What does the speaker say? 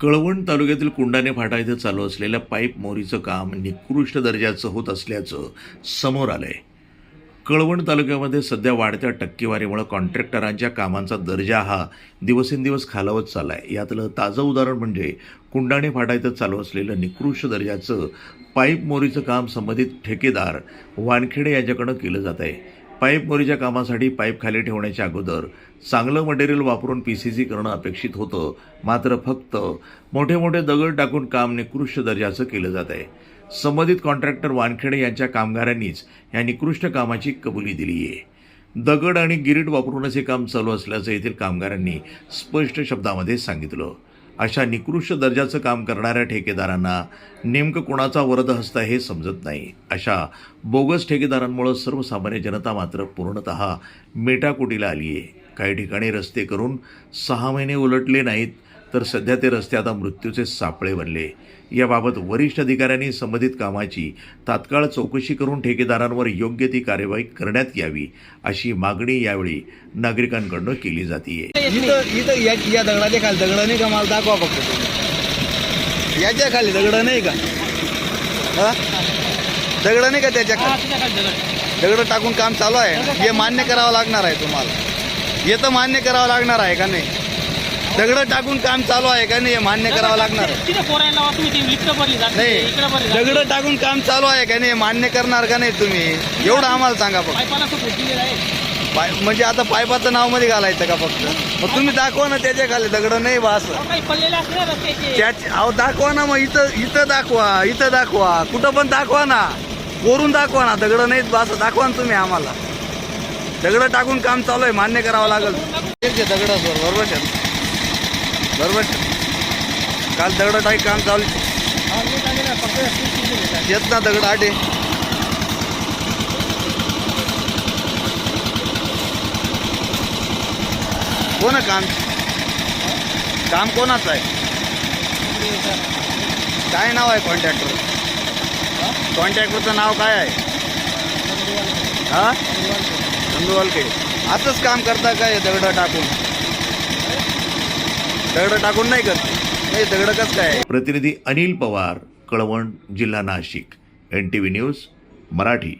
कळवण तालुक्यातील कुंडाणे फाटा इथं चालू असलेल्या पाईप मोरीचं काम निकृष्ट दर्जाचं होत असल्याचं समोर आलंय. कळवण तालुक्यामध्ये सध्या वाढत्या टक्केवारीमुळे कॉन्ट्रॅक्टरांच्या कामांचा दर्जा हा दिवसेंदिवस खालावत चाललाय. यातलं ताजं उदाहरण म्हणजे कुंडाणे फाटा इथं चालू असलेलं निकृष्ट दर्जाचं पाईप मोरीचं काम संबंधित ठेकेदार वानखेडे यांच्याकडं केलं जात आहे पाईप मोरीच्या कामासाठी पाईप खाली ठेवण्याच्या अगोदर चांगलं मटेरियल वापरून पी सी सी करणं अपेक्षित होतं. मात्र फक्त मोठे मोठे दगड टाकून काम निकृष्ट दर्जाचं केलं जात आहे. संबंधित कॉन्ट्रॅक्टर वानखेडे यांच्या कामगारांनीच या निकृष्ट कामाची कबुली दिली आहे. दगड आणि गिरीट वापरूनच हे काम चालू असल्याचं येथील कामगारांनी स्पष्ट शब्दामध्ये सांगितलं. अशा निकृष्ट दर्जाचं काम करणाऱ्या ठेकेदारांना नेमकं कोणाचा वरद हस्त हे समजत नाही. अशा बोगस ठेकेदारांमुळं सर्वसामान्य जनता मात्र पूर्णतः मेटाकुटीला आली आहे काही ठिकाणी रस्ते करून सहा महिने उलटले नाहीत तर सध्या ते रस्ते आता मृत्यूचे सापळे बनले. याबाबत वरिष्ठ अधिकाऱ्यांनी संबंधित कामाची तात्काळ चौकशी करून ठेकेदारांवर योग्य ती कार्यवाही करण्यात यावी अशी मागणी यावेळी नागरिकांकडून केली जातीये. या दगडाच्या खाली दगड नाही का? मला दाखवा फक्त याच्या खाली दगड नाही का? दगड नाही का त्याच्या दगड टाकून काम चालू आहे. हे मान्य करावं लागणार आहे तुम्हाला. हे तर मान्य करावं लागणार आहे का नाही? दगड टाकून काम चालू आहे का नाही हे मान्य करावं लागणार. नाही. दगड टाकून काम चालू आहे का नाही हे मान्य करणार का नाही तुम्ही? एवढं आम्हाला सांगा फक्त. पाय म्हणजे आता पायपाचं नावमध्ये घालायचं का फक्त? मग तुम्ही दाखवा ना त्याच्याखाली. दगड नाही बा असं. अहो, दाखवा ना मग. इथं इथं दाखवा. इथं दाखवा. कुठं पण दाखवा ना. कोरून दाखवा ना. दगड नाहीत बा असं. दाखवा ना तुम्ही आम्हाला. दगड टाकून काम चालू आहे. मान्य करावं लागेल. दगड बरोबर बरोबर. काल दगड टाकी काम चालू. येत ना दगड आटे कोण काम? काम कोणाचं आहे? काय नाव आहे कॉन्ट्रॅक्टर कॉन्ट्रॅक्टरचं नाव काय आहे? हा? चंदूवालके असंच काम करता काय दगड टाकून? दगड टाकून नाही करत. नाही दगड कसं काय? प्रतिनिधी अनिल पवार कळवण जिल्हा Nashik. N T V news Marathi.